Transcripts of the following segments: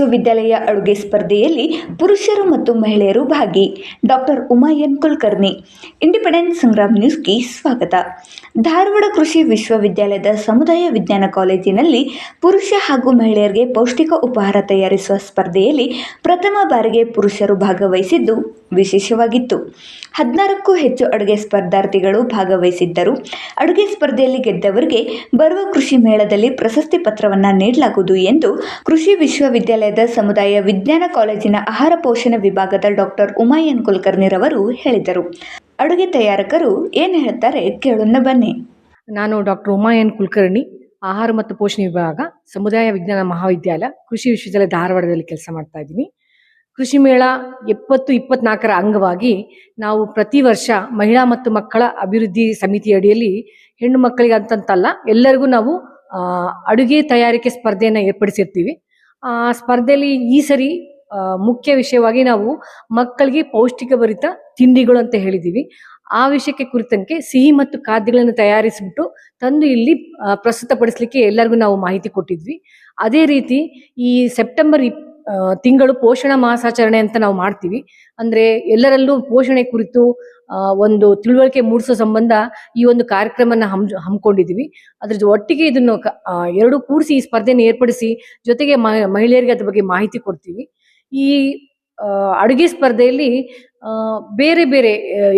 ವಿಶ್ವವಿದ್ಯಾಲಯ ಅಡುಗೆ ಸ್ಪರ್ಧೆಯಲ್ಲಿ ಪುರುಷರು ಮತ್ತು ಮಹಿಳೆಯರು ಭಾಗಿ. ಡಾಕ್ಟರ್ ಉಮಾಯನ್ ಕುಲಕರ್ಣಿ ಇಂಡಿಪೆಂಡೆಂಟ್ ಸಂಗ್ರಾಮ್ ನ್ಯೂಸ್ಗೆ ಸ್ವಾಗತ. ಧಾರವಾಡ ಕೃಷಿ ವಿಶ್ವವಿದ್ಯಾಲಯದ ಸಮುದಾಯ ವಿಜ್ಞಾನ ಕಾಲೇಜಿನಲ್ಲಿ ಪುರುಷ ಹಾಗೂ ಮಹಿಳೆಯರಿಗೆ ಪೌಷ್ಟಿಕ ಉಪಹಾರ ತಯಾರಿಸುವ ಸ್ಪರ್ಧೆಯಲ್ಲಿ ಪ್ರಥಮ ಬಾರಿಗೆ ಪುರುಷರು ಭಾಗವಹಿಸಿದ್ದು ವಿಶೇಷವಾಗಿತ್ತು. ಹದಿನಾರಕ್ಕೂ ಹೆಚ್ಚು ಅಡುಗೆ ಸ್ಪರ್ಧಾರ್ಥಿಗಳು ಭಾಗವಹಿಸಿದ್ದರು. ಅಡುಗೆ ಸ್ಪರ್ಧೆಯಲ್ಲಿ ಗೆದ್ದವರಿಗೆ ಬರುವ ಕೃಷಿ ಮೇಳದಲ್ಲಿ ಪ್ರಶಸ್ತಿ ಪತ್ರವನ್ನು ನೀಡಲಾಗುವುದು ಎಂದು ಕೃಷಿ ವಿಶ್ವವಿದ್ಯಾಲಯದ ಸಮುದಾಯ ವಿಜ್ಞಾನ ಕಾಲೇಜಿನ ಆಹಾರ ಪೋಷಣ ವಿಭಾಗದ ಡಾಕ್ಟರ್ ಉಮಾಯನ್ ಕುಲಕರ್ಣಿರವರು ಹೇಳಿದರು. ಅಡುಗೆ ತಯಾರಕರು ಏನು ಹೇಳ್ತಾರೆ ಕೇಳೋಣ ಬನ್ನಿ. ನಾನು ಡಾಕ್ಟರ್ ಉಮಾಯನ್ ಕುಲಕರ್ಣಿ, ಆಹಾರ ಮತ್ತು ಪೋಷಣೆ ವಿಭಾಗ, ಸಮುದಾಯ ವಿಜ್ಞಾನ ಮಹಾವಿದ್ಯಾಲಯ, ಕೃಷಿ ವಿಶ್ವವಿದ್ಯಾಲಯ ಧಾರವಾಡದಲ್ಲಿ ಕೆಲಸ ಮಾಡ್ತಾ ಇದ್ದೀನಿ. ಕೃಷಿ ಮೇಳ ಎಪ್ಪತ್ತು ಇಪ್ಪತ್ನಾಲ್ಕರ ಅಂಗವಾಗಿ ನಾವು ಪ್ರತಿ ವರ್ಷ ಮಹಿಳಾ ಮತ್ತು ಮಕ್ಕಳ ಅಭಿವೃದ್ಧಿ ಸಮಿತಿ ಅಡಿಯಲ್ಲಿ ಹೆಣ್ಣು ಮಕ್ಕಳಿಗೆ ಅಂತಂತಲ್ಲ, ಎಲ್ಲರಿಗೂ ನಾವು ಅಡುಗೆ ತಯಾರಿಕೆ ಸ್ಪರ್ಧೆಯನ್ನು ಏರ್ಪಡಿಸಿರ್ತೀವಿ. ಆ, ಸ್ಪರ್ಧೆಯಲ್ಲಿ ಈ ಸರಿ ಮುಖ್ಯ ವಿಷಯವಾಗಿ ನಾವು ಮಕ್ಕಳಿಗೆ ಪೌಷ್ಟಿಕ ಭರಿತ ತಿಂಡಿಗಳು ಅಂತ ಹೇಳಿದ್ದೀವಿ ಆ ವಿಷಯಕ್ಕೆ ಕುರಿತಂತೆ ಸಿಹಿ ಮತ್ತು ಖಾದ್ಯಗಳನ್ನು ತಯಾರಿಸಿಬಿಟ್ಟು ತಂದು ಇಲ್ಲಿ ಪ್ರಸ್ತುತಪಡಿಸಲಿಕ್ಕೆ ಎಲ್ಲರಿಗೂ ನಾವು ಮಾಹಿತಿ ಕೊಟ್ಟಿದ್ವಿ. ಅದೇ ರೀತಿ ಈ ಸೆಪ್ಟೆಂಬರ್ ಇಪ್ ತಿಂಗಳು ಪೋಷಣ ಮಾಸಾಚರಣೆ ಅಂತ ನಾವು ಮಾಡ್ತೀವಿ. ಅಂದ್ರೆ ಎಲ್ಲರಲ್ಲೂ ಪೋಷಣೆ ಕುರಿತು ಒಂದು ತಿಳುವಳಿಕೆ ಮೂಡಿಸೋ ಸಂಬಂಧ ಈ ಒಂದು ಕಾರ್ಯಕ್ರಮನ ಹಮ್, ಹಮ್ಮಿಕೊಂಡಿದೀವಿ. ಅದ್ರ ಒಟ್ಟಿಗೆ ಇದನ್ನು ಎರಡು ಕೂಡಿಸಿ ಈ ಸ್ಪರ್ಧೆಯನ್ನು ಏರ್ಪಡಿಸಿ ಜೊತೆಗೆ ಮಹಿಳೆಯರಿಗೆ ಅದ್ರ ಬಗ್ಗೆ ಮಾಹಿತಿ ಕೊಡ್ತೀವಿ. ಈ ಅಡುಗೆ ಸ್ಪರ್ಧೆಯಲ್ಲಿ ಬೇರೆ ಬೇರೆ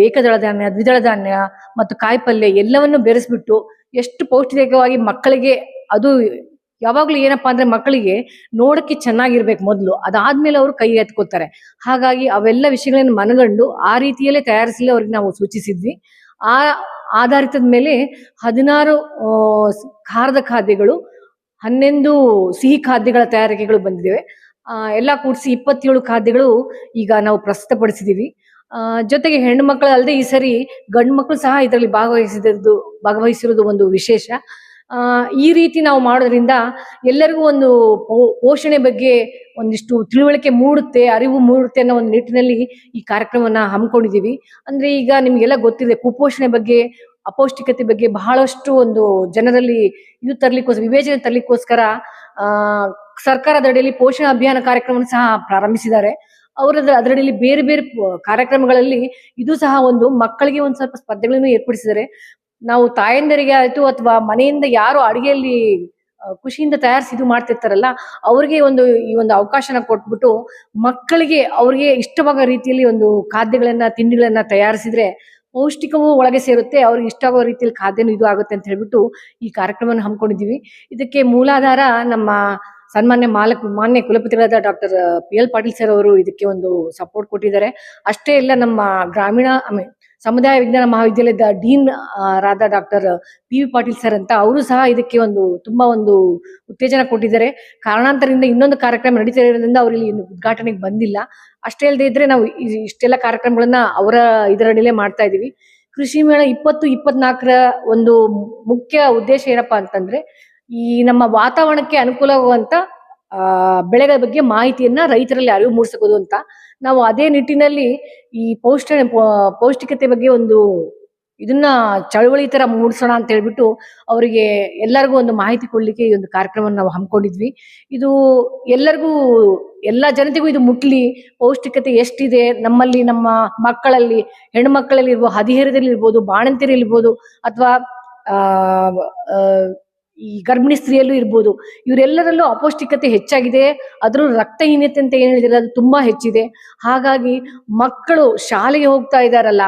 ಏಕದಳ ಧಾನ್ಯ, ದ್ವಿದಳ ಧಾನ್ಯ ಮತ್ತು ಕಾಯಿಪಲ್ಯ ಎಲ್ಲವನ್ನು ಬೆರೆಸ್ಬಿಟ್ಟು ಎಷ್ಟು ಪೌಷ್ಟಿಕವಾಗಿ ಮಕ್ಕಳಿಗೆ ಅದು ಯಾವಾಗ್ಲೂ ಏನಪ್ಪಾ ಅಂದ್ರೆ ಮಕ್ಕಳಿಗೆ ನೋಡಕ್ಕೆ ಚೆನ್ನಾಗಿರ್ಬೇಕು ಮೊದಲು. ಅದಾದ್ಮೇಲೆ ಅವರು ಕೈ ಎತ್ಕೋತಾರೆ. ಹಾಗಾಗಿ ಅವೆಲ್ಲ ವಿಷಯಗಳನ್ನು ಮನಗಂಡು ಆ ರೀತಿಯಲ್ಲೇ ತಯಾರಿಸಲು ಅವ್ರಿಗೆ ನಾವು ಸೂಚಿಸಿದ್ವಿ. ಆ ಆಧಾರಿತದ ಮೇಲೆ ಹದಿನಾರು ಖಾರದ ಖಾದ್ಯಗಳು, ಹನ್ನೊಂದು ಸಿಹಿ ಖಾದ್ಯಗಳ ತಯಾರಿಕೆಗಳು ಬಂದಿವೆ ಎಲ್ಲ ಕೂಡಿಸಿ ಇಪ್ಪತ್ತೇಳು ಖಾದ್ಯಗಳು ಈಗ ನಾವು ಪ್ರಸ್ತುತಪಡಿಸಿದ್ದೀವಿ ಜೊತೆಗೆ ಹೆಣ್ಣು ಮಕ್ಕಳು ಅಲ್ಲದೆ ಈ ಸರಿ ಗಂಡು ಮಕ್ಕಳು ಸಹ ಇದರಲ್ಲಿ ಭಾಗವಹಿಸಿದ್ದು ಭಾಗವಹಿಸಿರುವುದು ಒಂದು ವಿಶೇಷ. ಈ ರೀತಿ ನಾವು ಮಾಡೋದ್ರಿಂದ ಎಲ್ಲರಿಗೂ ಒಂದು ಪೋಷಣೆ ಬಗ್ಗೆ ಒಂದಿಷ್ಟು ತಿಳುವಳಿಕೆ ಮೂಡುತ್ತೆ, ಅರಿವು ಮೂಡುತ್ತೆ ಅನ್ನೋ ಒಂದು ನಿಟ್ಟಿನಲ್ಲಿ ಈ ಕಾರ್ಯಕ್ರಮವನ್ನ ಹಮ್ಮಿಕೊಂಡಿದ್ದೀವಿ. ಅಂದ್ರೆ ಈಗ ನಿಮಗೆಲ್ಲ ಗೊತ್ತಿದೆ, ಕುಪೋಷಣೆ ಬಗ್ಗೆ, ಅಪೌಷ್ಟಿಕತೆ ಬಗ್ಗೆ ಬಹಳಷ್ಟು ಒಂದು ಜನರಲ್ಲಿ ಇದು ತರ್ಲಿಕ್ಕೋಸ್ಕರ ವಿವೇಚನೆ ತರಲಿಕ್ಕೋಸ್ಕರ, ಆ ಸರ್ಕಾರದ ಅಡಿಯಲ್ಲಿ ಪೋಷಣ ಅಭಿಯಾನ ಕಾರ್ಯಕ್ರಮವನ್ನು ಸಹ ಪ್ರಾರಂಭಿಸಿದ್ದಾರೆ. ಅವರ ಅದರಡಿಯಲ್ಲಿ ಬೇರೆ ಬೇರೆ ಕಾರ್ಯಕ್ರಮಗಳಲ್ಲಿ ಇದು ಸಹ ಒಂದು ಮಕ್ಕಳಿಗೆ ಒಂದು ಸ್ವಲ್ಪ ಸ್ಪರ್ಧೆಗಳನ್ನು ಏರ್ಪಡಿಸಿದ್ದಾರೆ. ನಾವು ತಾಯಂದರಿಗೆ ಆಯ್ತು ಅಥವಾ ಮನೆಯಿಂದ ಯಾರು ಅಡಿಗೆಯಲ್ಲಿ ಖುಷಿಯಿಂದ ತಯಾರಿಸಿ ಇದು ಮಾಡ್ತಿರ್ತಾರಲ್ಲ, ಅವ್ರಿಗೆ ಒಂದು, ಈ ಒಂದು ಅವಕಾಶನ ಕೊಟ್ಬಿಟ್ಟು ಮಕ್ಕಳಿಗೆ ಅವ್ರಿಗೆ ಇಷ್ಟವಾಗೋ ರೀತಿಯಲ್ಲಿ ಒಂದು ಖಾದ್ಯಗಳನ್ನ, ತಿಂಡಿಗಳನ್ನ ತಯಾರಿಸಿದ್ರೆ ಪೌಷ್ಟಿಕವೂ ಒಳಗೆ ಸೇರುತ್ತೆ, ಅವ್ರಿಗೆ ಇಷ್ಟ ರೀತಿಯಲ್ಲಿ ಖಾದ್ಯನೂ ಇದು ಆಗುತ್ತೆ ಅಂತ ಹೇಳ್ಬಿಟ್ಟು ಈ ಕಾರ್ಯಕ್ರಮವನ್ನು ಹಮ್ಮಿಕೊಂಡಿದ್ದೀವಿ. ಇದಕ್ಕೆ ಮೂಲಾಧಾರ ನಮ್ಮ ಸನ್ಮಾನ್ಯ ಮಾಲಕ್, ಮಾನ್ಯ ಕುಲಪತಿಗಳಾದ doctor, P L Patil sir ಅವರು ಇದಕ್ಕೆ ಒಂದು ಸಪೋರ್ಟ್ ಕೊಟ್ಟಿದ್ದಾರೆ. ಅಷ್ಟೇ ಇಲ್ಲ, ನಮ್ಮ ಗ್ರಾಮೀಣ ಸಮುದಾಯ ವಿಜ್ಞಾನ ಮಹಾವಿದ್ಯಾಲಯದ dean ರಾದ doctor P V Patil sir ಅಂತ ಅವರು ಸಹ ಇದಕ್ಕೆ ಒಂದು ತುಂಬಾ ಒಂದು ಉತ್ತೇಜನ ಕೊಟ್ಟಿದ್ದಾರೆ. ಕಾರಣಾಂತರದಿಂದ ಇನ್ನೊಂದು ಕಾರ್ಯಕ್ರಮ ನಡೀತಾ ಇರೋದ್ರಿಂದ ಅವರು ಇಲ್ಲಿ ಉದ್ಘಾಟನೆಗೆ ಬಂದಿಲ್ಲ. ಅಷ್ಟೇ ಅಲ್ಲದೆ ಇದ್ರೆ ನಾವು ಇಷ್ಟೆಲ್ಲ ಕಾರ್ಯಕ್ರಮಗಳನ್ನ ಅವರ ಇದರಡಿಲೇ ಮಾಡ್ತಾ ಇದೀವಿ. ಕೃಷಿ ಮೇಳ ಇಪ್ಪತ್ತು ಇಪ್ಪತ್ನಾಲ್ಕರ ಒಂದು ಮುಖ್ಯ ಉದ್ದೇಶ ಏನಪ್ಪಾ ಅಂತಂದ್ರೆ, ಈ ನಮ್ಮ ವಾತಾವರಣಕ್ಕೆ ಅನುಕೂಲವಾಗುವಂತ ಬೆಳೆಗಳ ಬಗ್ಗೆ ಮಾಹಿತಿಯನ್ನ ರೈತರಲ್ಲಿ ಅರಿವು ಮೂಡಿಸಬಹುದು ಅಂತ. ನಾವು ಅದೇ ನಿಟ್ಟಿನಲ್ಲಿ ಈ ಪೌಷ್ಟ ಪೌಷ್ಟಿಕತೆ ಬಗ್ಗೆ ಒಂದು ಇದನ್ನ ಚಳವಳಿ ತರ ಮೂಡಿಸೋಣ ಅಂತ ಹೇಳ್ಬಿಟ್ಟು ಅವರಿಗೆ ಎಲ್ಲರಿಗೂ ಒಂದು ಮಾಹಿತಿ ಕೊಡ್ಲಿಕ್ಕೆ ಈ ಒಂದು ಕಾರ್ಯಕ್ರಮವನ್ನು ನಾವು ಹಮ್ಮಿಕೊಂಡಿದ್ವಿ. ಇದು ಎಲ್ಲರಿಗೂ, ಎಲ್ಲ ಜನತೆಗೂ ಇದು ಮುಟ್ಲಿ. ಪೌಷ್ಟಿಕತೆ ಎಷ್ಟಿದೆ? ನಮ್ಮಲ್ಲಿ, ನಮ್ಮ ಮಕ್ಕಳಲ್ಲಿ ಹೆಣ್ಣು ಮಕ್ಕಳಲ್ಲಿ ಇರ್ಬೋದು ಹದಿಹರೆಯದಲ್ಲಿ ಇರ್ಬೋದು ಬಾಣಂತಿಯರಲ್ಲಿ ಇರ್ಬೋದು, ಅಥವಾ ಈ ಗರ್ಭಿಣಿ ಸ್ತ್ರೀಯಲ್ಲೂ ಇರ್ಬೋದು. ಇವರೆಲ್ಲರಲ್ಲೂ ಅಪೌಷ್ಟಿಕತೆ ಹೆಚ್ಚಾಗಿದೆ. ಅದರಲ್ಲೂ ರಕ್ತಹೀನತೆ ಅಂತ ಏನು ಹೇಳಿದ್ರೆ ಅದು ತುಂಬಾ ಹೆಚ್ಚಿದೆ. ಹಾಗಾಗಿ ಮಕ್ಕಳು ಶಾಲೆಗೆ ಹೋಗ್ತಾ ಇದಾರಲ್ಲ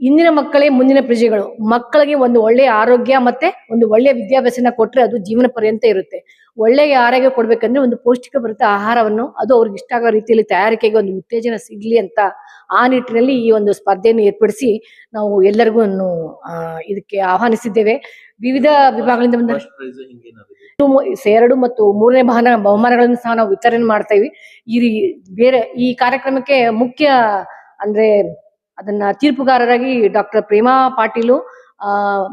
ಇಂದಿನ ಮಕ್ಕಳೇ ಮುಂದಿನ ಪ್ರಜೆಗಳು. ಮಕ್ಕಳಿಗೆ ಒಂದು ಒಳ್ಳೆಯ ಆರೋಗ್ಯ ಮತ್ತೆ ಒಂದು ಒಳ್ಳೆಯ ವಿದ್ಯಾಭ್ಯಾಸನ ಕೊಟ್ರೆ ಅದು ಜೀವನ ಪರ್ಯಂತ ಇರುತ್ತೆ. ಒಳ್ಳೆಯ ಆರೋಗ್ಯ ಕೊಡ್ಬೇಕಂದ್ರೆ ಒಂದು ಪೌಷ್ಟಿಕ ಭರಿತ ಆಹಾರವನ್ನು ಅದು ಅವ್ರಿಗೆ ಇಷ್ಟ ಆಗೋ ರೀತಿಯಲ್ಲಿ ತಯಾರಿಕೆಗೆ ಒಂದು ಉತ್ತೇಜನ ಸಿಗ್ಲಿ ಅಂತ ಆ ನಿಟ್ಟಿನಲ್ಲಿ ಈ ಒಂದು ಸ್ಪರ್ಧೆಯನ್ನು ಏರ್ಪಡಿಸಿ ನಾವು ಎಲ್ಲರಿಗೂ ಇದಕ್ಕೆ ಆಹ್ವಾನಿಸಿದ್ದೇವೆ. ವಿವಿಧ ವಿಭಾಗಗಳಿಂದ ಬಂದ ಎರಡು ಮತ್ತು ಮೂರನೇ ಬಹನ ಬಹುಮಾನಗಳನ್ನು ಸಹ ನಾವು ವಿತರಣೆ ಮಾಡ್ತಾ ಇವಿ ಈ ಬೇರೆ ಈ ಕಾರ್ಯಕ್ರಮಕ್ಕೆ ಮುಖ್ಯ ಅಂದ್ರೆ ಅದನ್ನ ತೀರ್ಪುಗಾರರಾಗಿ ಡಾಕ್ಟರ್ ಪ್ರೇಮಾ ಪಾಟೀಲು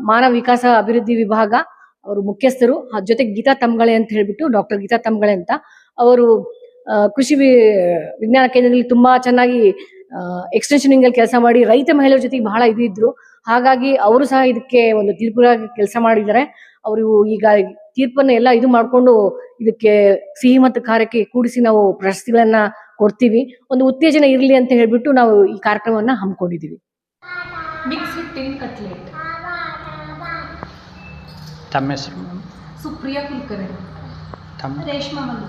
ಮಾನವ ವಿಕಾಸ ಅಭಿವೃದ್ಧಿ ವಿಭಾಗ ಅವರು ಮುಖ್ಯಸ್ಥರು. ಜೊತೆಗೆ ಗೀತಾ ತಮ್ಗಳೆ ಅಂತ ಹೇಳ್ಬಿಟ್ಟು ಡಾಕ್ಟರ್ ಗೀತಾ ತಮ್ಗಳೆ ಅಂತ ಅವರು ಕೃಷಿ ವಿಜ್ಞಾನ ಕೇಂದ್ರದಲ್ಲಿ ತುಂಬಾ ಚೆನ್ನಾಗಿ ಎಕ್ಸ್ಟೆನ್ಷನ್ ಅಲ್ಲಿ ಕೆಲಸ ಮಾಡಿ ರೈತ ಮಹಿಳೆಯರ ಜೊತೆಗೆ ಬಹಳ ಇದು ಹಾಗಾಗಿ ಅವರು ಸಹ ಇದಕ್ಕೆ ಒಂದು ತೀರ್ಪುಗಾಗಿ ಕೆಲಸ ಮಾಡಿದ್ದಾರೆ. ಅವರು ಈಗ ತೀರ್ಪನ್ನ ಎಲ್ಲ ಇದು ಮಾಡ್ಕೊಂಡು ಇದಕ್ಕೆ ಸಿಹಿ ಮತ್ತು ಖಾರಕ್ಕೆ ಕೂಡಿಸಿ ನಾವು ಪ್ರಶಸ್ತಿಗಳನ್ನ ಕೊಡ್ತೀವಿ. ಒಂದು ಉತ್ತೇಜನ ಇರಲಿ ಅಂತ ಹೇಳ್ಬಿಟ್ಟು ನಾವು ಈ ಕಾರ್ಯಕ್ರಮವನ್ನ ಹಮ್ಮಿಕೊಂಡಿದ್ದೀವಿ. ಮಿಕ್ಸ್ ಹಿಟ್ಟಿನ ಕಟ್ಲೆಟ್ ತಮ್ಮ ಹೆಸರು ಸುಪ್ರಿಯಾ ಕುಲಕರ್ಣಿ. ತಮ್ಮ? ರೇಷ್ಮಾ ಮಲ್ಲು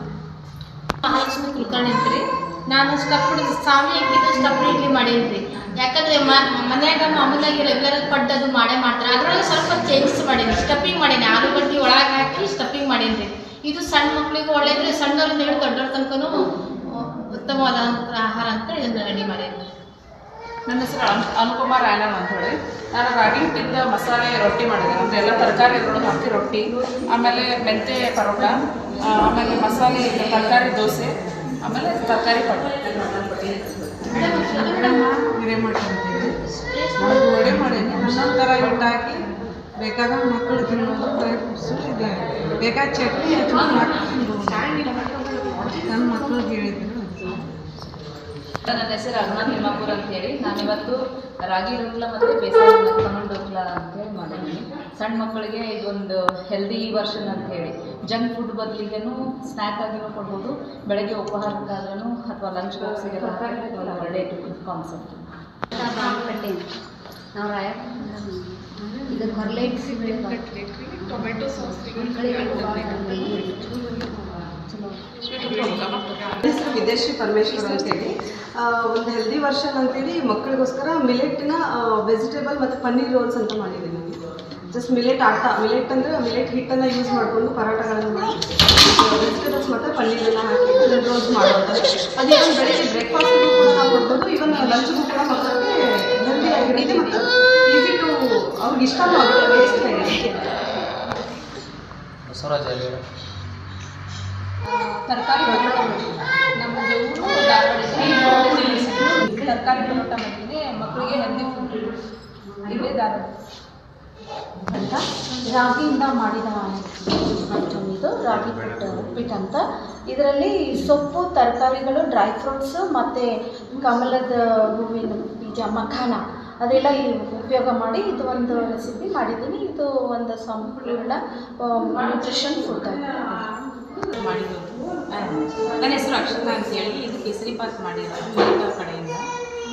ಮಹಾಲಕ್ಷ್ಮಿ ಕುಲಕರ್ಣಿ ಅಂತ್ರಿ? ನಾನು ಸ್ಟಫ್ಡ್ ಸಾಮಿ ಇದು ಸ್ಟಫ್ಡ್ ಇಡ್ಲಿ ಮಾಡೀನಿ ಯಾಕಂದ್ರೆ ಮನ್ಯಾಗ ಮಾಮೂಲಾಗಿ ರೆಗ್ಯುಲರ್ ಪಡ್ಡು ಅದು ಮಾಡೇ ಮಾಡ್ತಾರೆ. ಅದ್ರೊಳಗೆ ಸ್ವಲ್ಪ ಚೇಂಜಸ್ ಮಾಡೀನಿ ಸ್ಟಫಿಂಗ್ ಮಾಡೀನಿ ಆಲೂಗಡ್ಡೆ ಒಳಗೆ ಹಾಕಿ ಸ್ಟಫಿಂಗ್ ಮಾಡೀನಿ ಇದು ಸಣ್ಣ ಮಕ್ಳಿಗೂ ಒಳ್ಳೇದ್ರಿ. ಸಣ್ಣವ್ರಿಂದ ಹೇಳಿ ದೊಡ್ಡವ್ರ ತನಕನೂ ಉತ್ತಮವಾದ ಆಹಾರ ಅಂತ ಇದನ್ನು ರೆಡಿ ಮಾಡೀನಿ ನನ್ನ ಹೆಸರು ಅನ್, ಅನುಪಮಾ ರಾಯಣ್ಣ ಅಂತ ಹೇಳಿ ನಾನು ರಾಗಿ ಹಿಟ್ಟಿಂದ ಮಸಾಲೆ, ರೊಟ್ಟಿ ಮಾಡಿದೆ ಅಂದರೆ ಎಲ್ಲ ತರಕಾರಿ ಅದ್ರೊಳಗೆ ಹಾಕಿ ರೊಟ್ಟಿ, ಆಮೇಲೆ ಮೆಂತೆ ಪರೋಟ ಆಮೇಲೆ ಮಸಾಲೆ, ತರಕಾರಿ ದೋಸೆ, ಆಮೇಲೆ ತರಕಾರಿ ಪಟ್ಟಿ ಮಾಡ್ಕೊಂಡಿದ್ದೀನಿ. ನಾವು ವಡೆ ಮಾಡೀನಿ. ಥರ ಹಿಟ್ಟು ಹಾಕಿ ಬೇಕಾದ ಮಕ್ಕಳು ತಿನ್ನೋದು ಇದೆ ಬೇಕಾದ ಚಟ್ನಿ ಹಾಕಿ ತಿನ್ಬೋದು. ನನ್ನ ಮಕ್ಕಳಿಗೆ ಹೇಳಿದ್ರು. ನನ್ನ ಹೆಸರು ಅರುಣಾ ಹೇಳಿ. ಅಂತೇಳಿ ನಾನಿವತ್ತು ರಾಗಿ ರೋಟ್ಲ ಮತ್ತು ಬೇಸನ್ ಕಮಲ್ ಅಂತ ಅಂತೇಳಿ ಮಾಡಿದ್ದೀನಿ ಸಣ್ಣ ಮಕ್ಕಳಿಗೆ ಇದೊಂದು ಹೆಲ್ದಿ ವರ್ಷನ್ ಅಂತೇಳಿ ಜಂಕ್ ಫುಡ್ ಬದಲಿಗೆನೂ ಸ್ನ್ಯಾಕ್ ಆಗಿರೋ ಕೊಡ್ಬೋದು. ಬೆಳಗ್ಗೆ ಉಪಹಾರಕ್ಕಾದ್ರೂ ಅಥವಾ ಲಂಚ್ ಬಾಕ್ಸಿಗೆ ಒಂದು ಒಳ್ಳೆ ಕಾನ್ಸೆಪ್ಟ್ ನಾವು ರಾಯ ಇದು ಹೊರಲೈಟ್ ಟೊಮೆಟೊ ಸಾಸ್ ಹೆಸರು ವಿದೇಶಿ ಪರಮೇಶ್ವರ್ ಅಂತೇಳಿ ಒಂದು ಹೆಲ್ದಿ ವರ್ಷನ್ ಅಂತೇಳಿ ಮಕ್ಕಳಿಗೋಸ್ಕರ ಮಿಲೆಟ್ನ ವೆಜಿಟೇಬಲ್ ಮತ್ತು ಪನ್ನೀರ್ ರೋಲ್ಸ್ ಅಂತ ಮಾಡಿದ್ದೀನಿ ಜಸ್ಟ್ ಮಿಲೆಟ್ ಆಟ. ಮಿಲೆಟ್ ಅಂದರೆ ಮಿಲೆಟ್ ಹಿಟ್ಟನ್ನು ಯೂಸ್ ಮಾಡಿಕೊಂಡು ಪರೋಟಗಳನ್ನು ವೆಜಿಟೇಬಲ್ಸ್ ಮತ್ತು ಪನ್ನೀರನ್ನು ಹಾಕಿ ರೋಲ್ಸ್ ಮಾಡುವಂಥದ್ದು ಅದೇ ಇವನ್ ಬೆಳಿಗ್ಗೆ ಬ್ರೇಕ್ಫಾಸ್ಟ್ ಕೊಡ್ಬೋದು. ಇವನ್ ಲಂಚ್ಗೂ ಕೂಡ ಮಕ್ಕಳಿಗೆ ಆಗಿರುತ್ತೆ ಮತ್ತು ಈಸಿ ಟು ಅವ್ರಿಗೆ ಇಷ್ಟ ಆಗುತ್ತೆ ಟೇಸ್ಟಿ ಆಗಿದೆ ತರಕಾರಿ ತರಕಾರಿ ಮಾಡ್ತೀನಿ ಮಕ್ಕಳಿಗೆ ಹೆಲ್ದಿ ಫುಡ್ ಅಂತ ರಾಗಿಯಿಂದ ಮಾಡಿದ ಇದು ರಾಗಿ ಪುಟ್ ಉಪ್ಪಿಟ್ಟು ಅಂತ. ಇದರಲ್ಲಿ ಸೊಪ್ಪು, ತರಕಾರಿಗಳು ಡ್ರೈ ಫ್ರೂಟ್ಸು ಮತ್ತು ಕಮಲದ ಹೂವಿನ ಬೀಜ, ಮಖಾನ ಅದೆಲ್ಲ ಉಪಯೋಗ ಮಾಡಿ ಇದು ಒಂದು ರೆಸಿಪಿ ಮಾಡಿದ್ದೀನಿ. ಇದು ಒಂದು ಸಂಪೂರ್ಣ ನ್ಯೂಟ್ರಿಷನ್ ಫುಡ್ ಮಾಡಿರೋದು ನನ್ನ ಹೆಸರು ಅಕ್ಷತಾ ಅಂತೇಳಿ ಇದು ಕೇಸರಿ ಪಾತ್ ಮಾಡಿರೋದು ಕಡೆಯಿಂದ.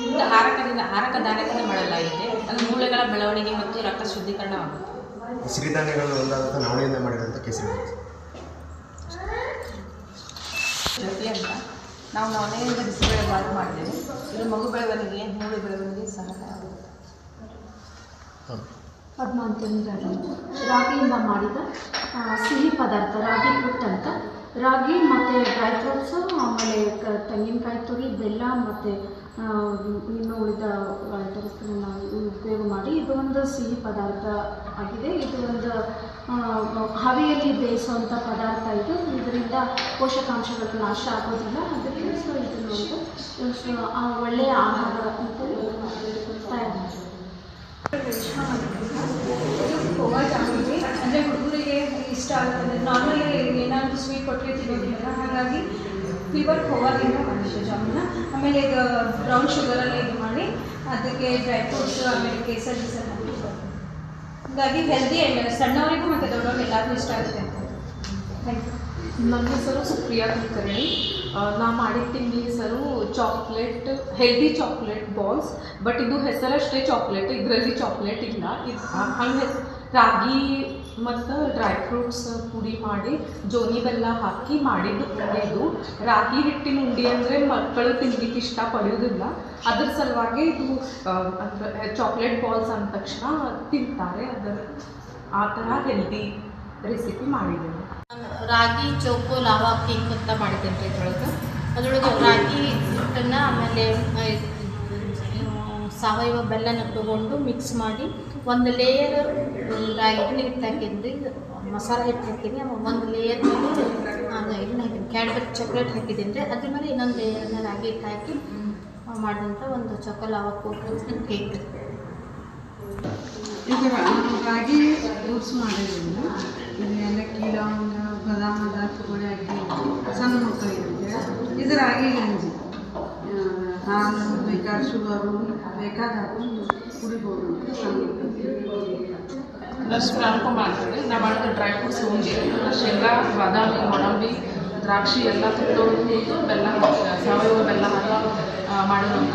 ಇದು ಹಾರಕದಿಂದ ಹಾರಕ ಮಾಡಲ್ಲ ಮಾಡಲಾಗಿದೆ ಅದು ಮೂಳೆಗಳ ಬೆಳವಣಿಗೆ ಮತ್ತು ರಕ್ತ ಶುದ್ಧೀಕರಣ ಆಗುತ್ತೆ. ಸಿರಿಧಾನ್ಯಗಳು ಒಂದಾದಂಥ ನವಣೆಯಿಂದ ಮಾಡಿರೋಂಥ ಕೇಸರಿ ಜೊತೆ ಅಂತ ನಾವು ನವಣೆಯಿಂದ ಬಿಸಿಬೇಳೆ ಬಾತ್ ಮಾಡಿದ್ದೇವೆ. ಇದು ಮಗು ಬೆಳವಣಿಗೆ ಮೂಳೆ ಬೆಳವಣಿಗೆ ಸಹಾಯ ಅಂತೇಳಿ ರಾಗಿಯಿಂದ ಮಾಡಿದ ಸಿಹಿ ಪದಾರ್ಥ, ರಾಗಿ ಪುಟ್ ಅಂತ. ರಾಗಿ ಮತ್ತು ಡ್ರೈ ಫ್ರೂಟ್ಸು ಆಮೇಲೆ ಕ- ತೆಂಗಿನಕಾಯಿ ತುರಿ, ಬೆಲ್ಲ ಮತ್ತು ಇನ್ನು ಉಳಿದ ಐಟಮ್ಸ್ಗಳನ್ನ ಉಪಯೋಗ ಮಾಡಿ ಇದು ಒಂದು ಸಿಹಿ ಪದಾರ್ಥ ಆಗಿದೆ. ಇದು ಒಂದು ಹವಿಯಲ್ಲಿ ಬೇಯಿಸುವಂಥ ಪದಾರ್ಥ ಇದು. ಇದರಿಂದ ಪೋಷಕಾಂಶಗಳು ನಾಶ ಆಗೋದಿಲ್ಲ. ಅದಕ್ಕೆ ಸೊ ಇದನ್ನು ಒಂದು ಒಳ್ಳೆಯ ಆಹಾರ ಅಂತೇಳಿ ತಯಾರು ಅಂದರೆ ಹುಡುಗರಿಗೆ ಇಷ್ಟ ಆಗುತ್ತೆ ನಾರ್ಮಲಿ ಏನಾದರೂ ಸ್ವೀಟ್ ಕೊಟ್ಟರೆ ತಿನ್ನೋದಿಲ್ಲ ಹಾಗಾಗಿ ಪ್ಯೂರ್ ಖೋವಾದಿಂದ ಮಾಡಿದ್ದೆ ಜಾಮೂನ ಆಮೇಲೆ ಈಗ ಬ್ರೌನ್ ಶುಗರಲ್ಲಿ ಇದು ಮಾಡಿ ಅದಕ್ಕೆ ಡ್ರೈ ಫ್ರೂಟ್ಸ್ ಆಮೇಲೆ ಕೇಸರ್ ಗೀಸರ್ ಹಾಕಿದ್ದು ಹಾಗಾಗಿ ಹೆಲ್ದಿ ಆ್ಯಂಡ್ ಸಣ್ಣವರಿಗೂ ಮತ್ತು ದೊಡ್ಡವ್ರಿಗೆ ಎಲ್ಲರಿಗೂ ಇಷ್ಟ ಆಗುತ್ತೆ ಅಂತ ಥ್ಯಾಂಕ್ ಯು ನನ್ನ ಹೆಸರು ಸುಪ್ರಿಯಾ ಕುಲಕರ್ಣಿ. ನಾ ಮಾಡಿದ ತಿಂಡಿ ಹೆಸರು chocolate healthy chocolate balls but ಇದು ಹೆಸರಷ್ಟೇ ಚಾಕ್ಲೇಟ್ ಇದರಲ್ಲಿ ಚಾಕ್ಲೇಟ್ ಇಲ್ಲ. ಇದು ಹಂಗೆ ರಾಗಿ ಮತ್ತು ಡ್ರೈ ಫ್ರೂಟ್ಸ್ ಪುಡಿ ಮಾಡಿ ಜೋನಿ ಬೆಲ್ಲ ಹಾಕಿ ಮಾಡಿದ್ದು ಉಂಡೆ ಇದು. ರಾಗಿ ಹಿಟ್ಟಿನ ಉಂಡೆ ಅಂದರೆ ಮಕ್ಕಳು ತಿನ್ಲಿಕ್ಕೆ ಇಷ್ಟಪಡೋದಿಲ್ಲ ಅದ್ರ ಸಲುವಾಗಿ ಇದು ಚಾಕ್ಲೇಟ್ ಬಾಲ್ಸ್ ಅಂದ ತಕ್ಷಣ ತಿಂತಾರೆ. ಅದರ, ಆ ಥರ ಹೆಲ್ದಿ ರೆಸಿಪಿ ಮಾಡಿದ್ದೇನೆ. ರಾಗಿ ಚೌಕು ಲಾವಾ ಕೇಕ್ ಅಂತ ಮಾಡಿದ್ದೇನೆ ರೀ ಇದ್ರೊಳಗೆ. ಅದರೊಳಗೆ ರಾಗಿ ಹಿಟ್ಟನ್ನು ಆಮೇಲೆ ಸಾವಯವ ಬೆಲ್ಲನ ತಗೊಂಡು ಮಿಕ್ಸ್ ಮಾಡಿ ಒಂದು ಲೇಯರ್ ರಾಗಿ ಹಿಟ್ಟು ಹಾಕಿದ್ರಿ ಮಸಾಲೆ ಹಿಟ್ಟು ಹಾಕಿನಿ ಆಮೇಲೆ ಒಂದು ಲೇಯರ್ ಅದು ಇದನ್ನ ಹಾಕಿನಿ ಕ್ಯಾಡ್ಬರಿ ಚಾಕ್ಲೇಟ್ ಹಾಕಿದ್ದೀನಿ ರೀ ಅದ್ರ ಮೇಲೆ ಇನ್ನೊಂದು ಲೇಯರ್ನ ರಾಗಿ ಹಿಟ್ಟು ಹಾಕಿ ಮಾಡಿದಂಥ ಒಂದು ಚೊಕ ಲಾವಾ ಕೇಕ್ ಈಗ ರಾಗಿ ಯೂಸ್ ಮಾಡಿದ್ದೀನಿ. ಇದು ಏಲಕ್ಕಿ ಲವಂಗ ಬಾದಾಮ ದಾಲ್ಚಿನ್ನಿ ಹಾಕಿ ಸಣ್ಣ ಮಕ್ಕಳಿಗೆ ಇದು ರಾಗಿ ಗಂಜಿ. ಹಾಲು ಬೇಕಾದ ಶುಗರು, ಬೇಕಾದ ಹಾಕೊಂಡು ಕುಡಿಬೋದು ಸಣ್ಣ ಮಕ್ಕಳಿಗೆ ಹೆಸರು ಅನುಪಮ ಅಂತೇಳಿ ನಾ ಮಾಡೋದು ಡ್ರೈ ಫ್ರೂಟ್ಸ್ ಉಂಡೆ ಶೇಂಗಾ, ಬಾದಾಮಿ ಗೋಡಂಬಿ ದ್ರಾಕ್ಷಿ ಎಲ್ಲ ಹುರಿದು ಬೆಲ್ಲ, ಸಾವಯವ ಬೆಲ್ಲ ಮಾಡಿರುವಂಥ